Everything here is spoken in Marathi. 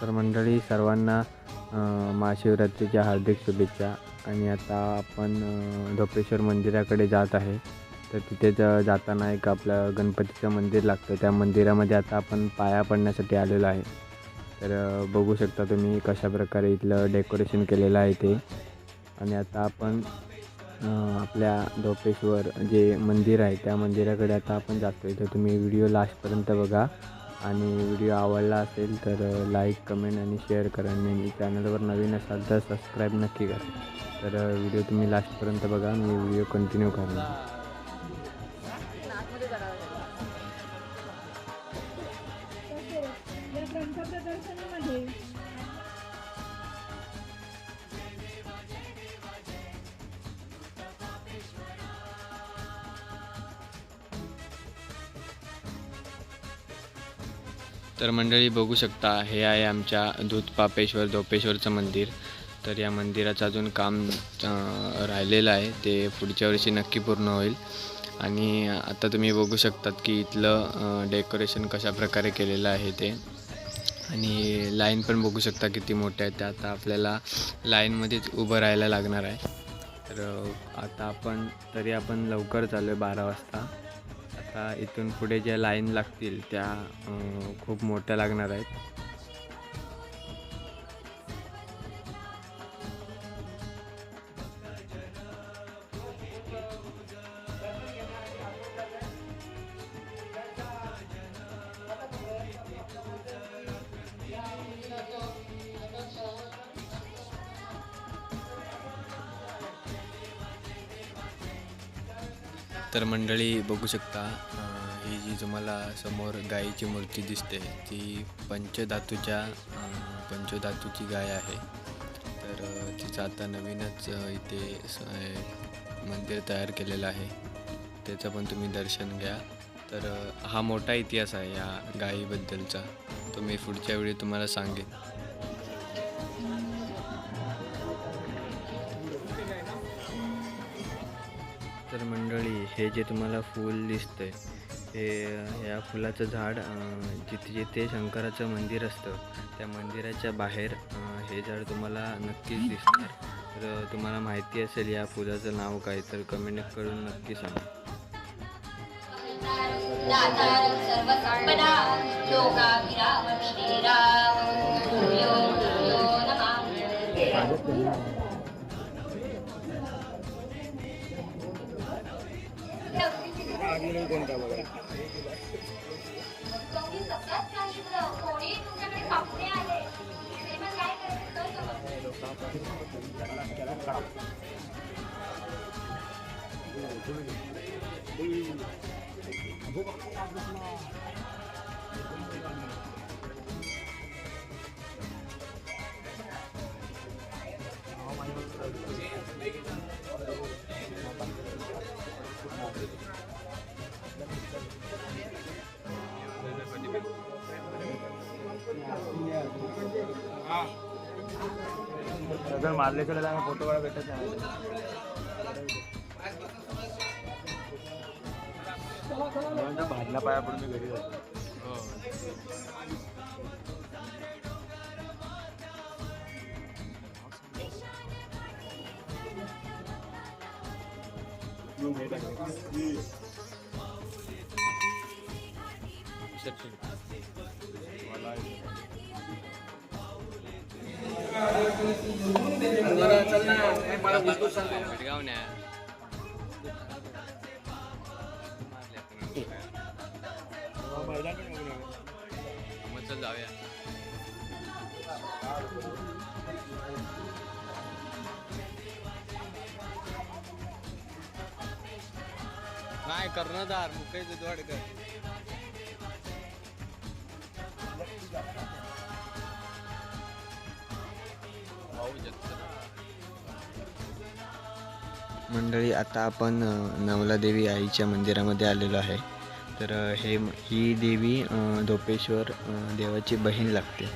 तर मंडळी सर्वांना महाशिवरात्रीच्या हार्दिक शुभेच्छा. आणि आता आपण धोपेश्वर मंदिराकडे जात आहे. तर तिथे ज जाताना एक आपलं गणपतीचं मंदिर लागतं. त्या मंदिरामध्ये आता आपण पाया पडण्यासाठी आलेलो आहे. तर बघू शकता तुम्ही कशा प्रकारे इथलं डेकोरेशन केलेलं आहे ते. आणि आता आपण आपल्या धोपेश्वर जे मंदिर आहे त्या मंदिराकडे आता आपण जातो आहे तर तुम्ही व्हिडिओ लास्टपर्यंत बघा. आणि व्हिडिओ आवडला असेल तर लाईक कमेंट आणि शेअर करा. आणि चॅनलवर नवीन असाल तर सबस्क्राईब नक्की करा. तर व्हिडिओ तुम्ही लास्टपर्यंत बघा. मी व्हिडिओ कंटिन्यू करणार. तर मंडळी बघू शकता हे आहे आमच्या दूधपापेश्वर धोपेश्वरचं मंदिर. तर या मंदिराचं अजून काम राहिलेलं आहे. ते पुढच्या वर्षी नक्की पूर्ण होईल. आणि आता तुम्ही बघू शकतात की इथलं डेकोरेशन कशा प्रकारे केलेलं आहे ते. आणि लाईन पण बघू शकता किती मोठ्या आहेत. त्या आता आपल्याला लाईनमध्येच उभं राहायला लागणार आहे. तर आता आपण तरी आपण लवकर चालू आहे बारा वाजता. आता इथून पुढे ज्या लाईन लागतील त्या खूप मोठ्या लागणार आहेत. तर मंडळी बघू शकता ही जी तुम्हाला समोर गायीची मूर्ती दिसते ती पंचधातूच्या पंचधातूची गाय आहे. तर तिचं आता नवीनच इथे मंदिर तयार केलेलं आहे. त्याचं पण तुम्ही दर्शन घ्या. तर हा मोठा इतिहास आहे या गायीबद्दलचा. तो मी पुढच्या वेळी तुम्हाला सांगेन. तर मंडळी हे जे तुम्हाला फूल दिसतंय हे या फुलाचं झाड जिथे जिथे शंकराचं मंदिर असतं त्या मंदिराच्या बाहेर हे झाड तुम्हाला नक्कीच दिसणार. तर तुम्हाला माहिती असेल या फुलाचं नाव काय तर कमेंट करून नक्की सांगा. कोणी सतत सांगितलं कोणी तुमच्याकडे जर मारले तर आम्ही फोटो काढा भेटत नाही. भाजला पाया पडून मी घरी जातो. जाऊया काय कर्णधार मुकेश दुधवाडकर मंडळी आता आपण नवला नवलादेवी आईच्या मंदिरामध्ये आलेलो आहे. तर हे ही देवी धोपेश्वर देवाची बहीण लागते.